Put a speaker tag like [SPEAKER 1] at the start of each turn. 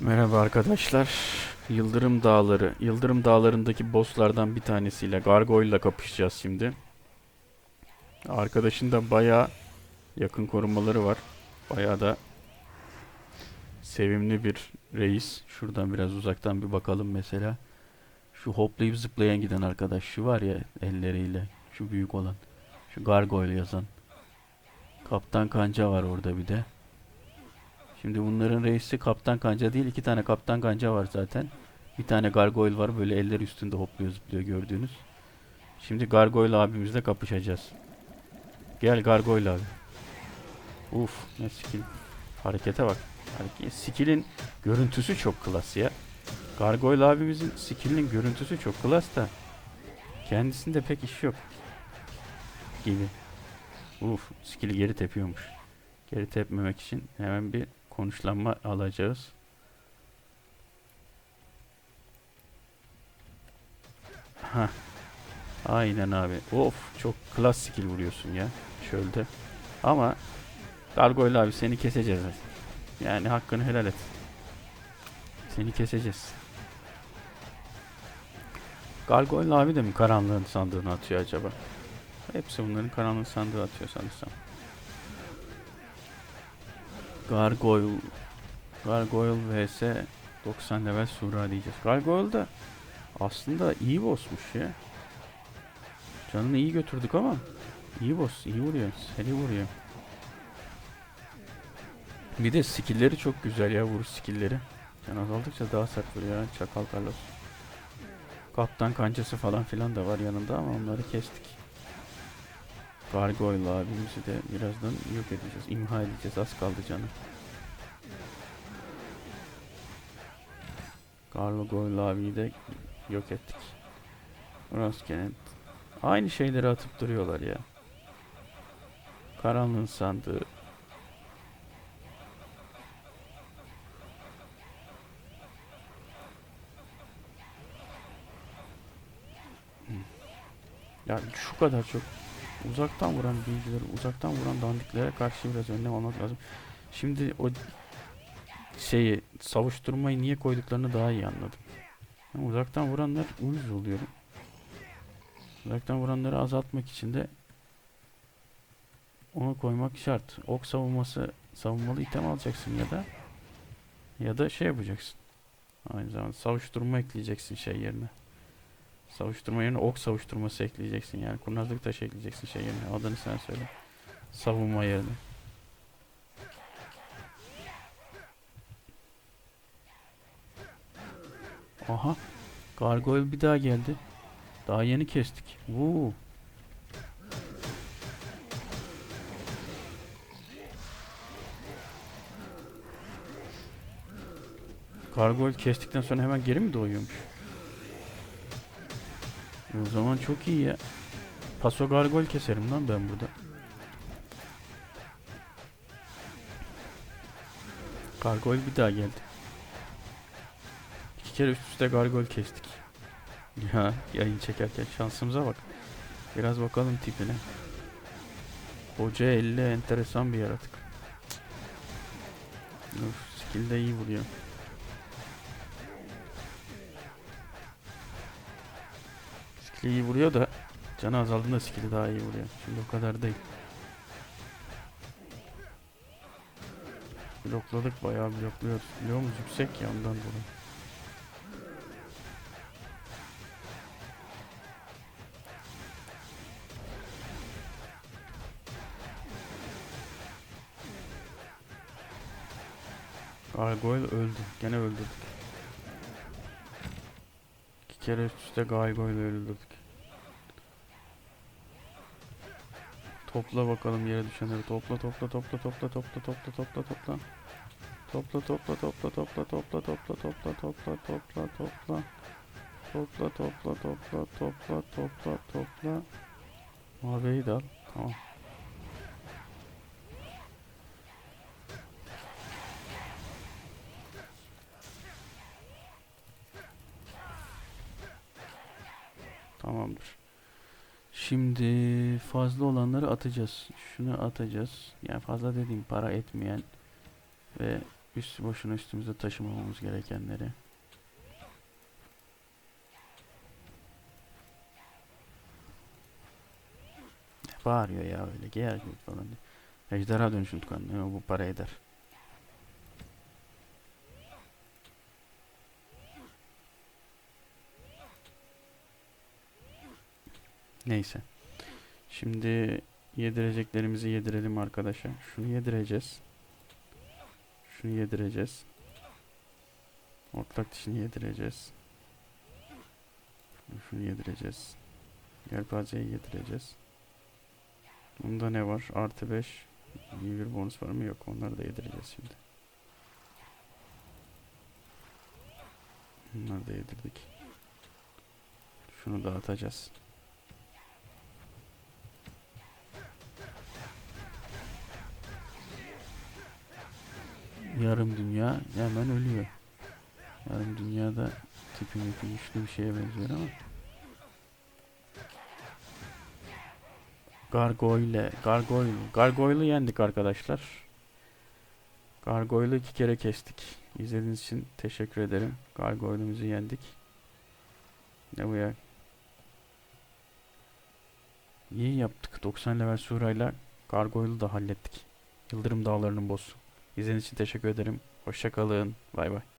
[SPEAKER 1] Merhaba arkadaşlar. Yıldırım Dağları. Yıldırım Dağları'ndaki bosslardan bir tanesiyle Gargoyle'la kapışacağız şimdi. Arkadaşın da bayağı yakın korumaları var. Bayağı da sevimli bir reis. Şuradan biraz uzaktan bir bakalım mesela. Şu hoplayıp zıplayan giden arkadaş. Şu var ya elleriyle. Şu büyük olan. Şu Gargoyle yazan. Kaptan Kanca var orada bir de. Şimdi bunların reisi Kaptan Kanca değil. iki tane Kaptan Kanca var zaten. Bir tane Gargoyle var. Böyle eller üstünde hopluyor zıplıyor gördüğünüz. Şimdi Gargoyle abimizle kapışacağız. Gel Gargoyle abi. Uf ne skill. Harekete bak. Hareket. Skill'in görüntüsü çok klas ya. Gargoyle abimizin skill'in görüntüsü çok klas da. Kendisinde pek iş yok. Gibi. Uf skill'i geri tepiyormuş. Geri tepmemek için hemen bir konuşlanma alacağız. Ha. Aynen abi. Of çok klas skill vuruyorsun ya çölde. Ama Gargoyle abi seni keseceğiz. Yani hakkını helal et. Seni keseceğiz. Gargoyle abi de mi karanlığın sandığını atıyor acaba? Hepsi bunların karanlık sandığı atıyor sanırsam. Gargoyle Gargoyle vs 90 level Sura diyeceğiz. Gargoyle da aslında iyi bossmuş ya. Canını iyi götürdük ama iyi boss, iyi vuruyor, seri vuruyor. Bir de skill'leri çok güzel ya vuruş skill'leri. Can azaldıkça daha sert vuruyor Çakal Carlos. Kaptan kancası falan filan da var yanında ama onları kestik. Gargoyle abimizi de birazdan yok edeceğiz. imha edeceğiz. Az kaldı canı. Gargoyle abiyi de yok ettik. Roskenet. Aynı şeyleri atıp duruyorlar ya. Karanlığın sandığı. Hmm. Ya şu kadar çok uzaktan vuran bilgileri, uzaktan vuran dandiklere karşı biraz önlem almak lazım. Şimdi o şeyi savuşturmayı niye koyduklarını daha iyi anladım. Yani uzaktan vuranlar uyuz oluyor. Uzaktan vuranları azaltmak için de onu koymak şart. Ok savunması savunmalı item alacaksın ya da ya da şey yapacaksın. Aynı zamanda savuşturma ekleyeceksin şey yerine. Savuşturma yerine ok savuşturması ekleyeceksin. Yani kurnazlık taşı ekleyeceksin şey yerine. Adını sen söyle. Savunma yerine. Aha. Gargoyle bir daha geldi. Daha yeni kestik. Vuu. Gargoyle kestikten sonra hemen geri mi doğuyormuş? O zaman çok iyi ya. Paso gargol keserim lan ben burada. Gargol bir daha geldi. İki kere üst üste gargol kestik. Ya yayın çekerken şansımıza bak. Biraz bakalım tipine. Hoca 50 enteresan bir yaratık. Uf, skill de iyi vuruyor. Skill'i iyi vuruyor da canı azaldığında skill'i daha iyi vuruyor. Şimdi o kadar değil. Blokladık bayağı blokluyoruz. Bloğumuz yüksek ya ondan dolayı. Gargoyle öldü. Gene öldürdük. Kere üst üste Gargoyle öldürdük. Topla bakalım yere düşenleri. Topla topla topla topla topla topla topla topla. Topla topla topla topla topla topla topla topla topla topla. Topla topla topla topla topla topla. Maviyi de al. Tamam. Tamamdır. Şimdi fazla olanları atacağız. Şunu atacağız. Yani fazla dediğim para etmeyen ve Üstü boşuna üstümüze taşımamamız gerekenleri. Bağırıyor ya öyle gel falan diye. Ejderha dönüşün tıkanıyor bu para eder. Neyse. Şimdi yedireceklerimizi yedirelim arkadaşa. Şunu yedireceğiz. Şunu yedireceğiz. Ortak dişini yedireceğiz. Şunu yedireceğiz. Yelpazeyi yedireceğiz. Bunda ne var? Artı 5. İyi bir bonus var mı? Yok. Onları da yedireceğiz şimdi. Bunları da yedirdik. Şunu dağıtacağız. Yarım dünya hemen ölüyor. Yarım dünyada tipi mipi güçlü bir şeye benziyor ama. Gargoyle, Gargoyle, Gargoyle'ı yendik arkadaşlar. Gargoyle'ı iki kere kestik. İzlediğiniz için teşekkür ederim. Gargoyle'ımızı yendik. Ne bu ya? İyi yaptık. 90 level Sura'yla Gargoyle'ı da hallettik. Yıldırım Dağları'nın boss'u. İzlediğiniz için teşekkür ederim. Hoşçakalın. Bay bay.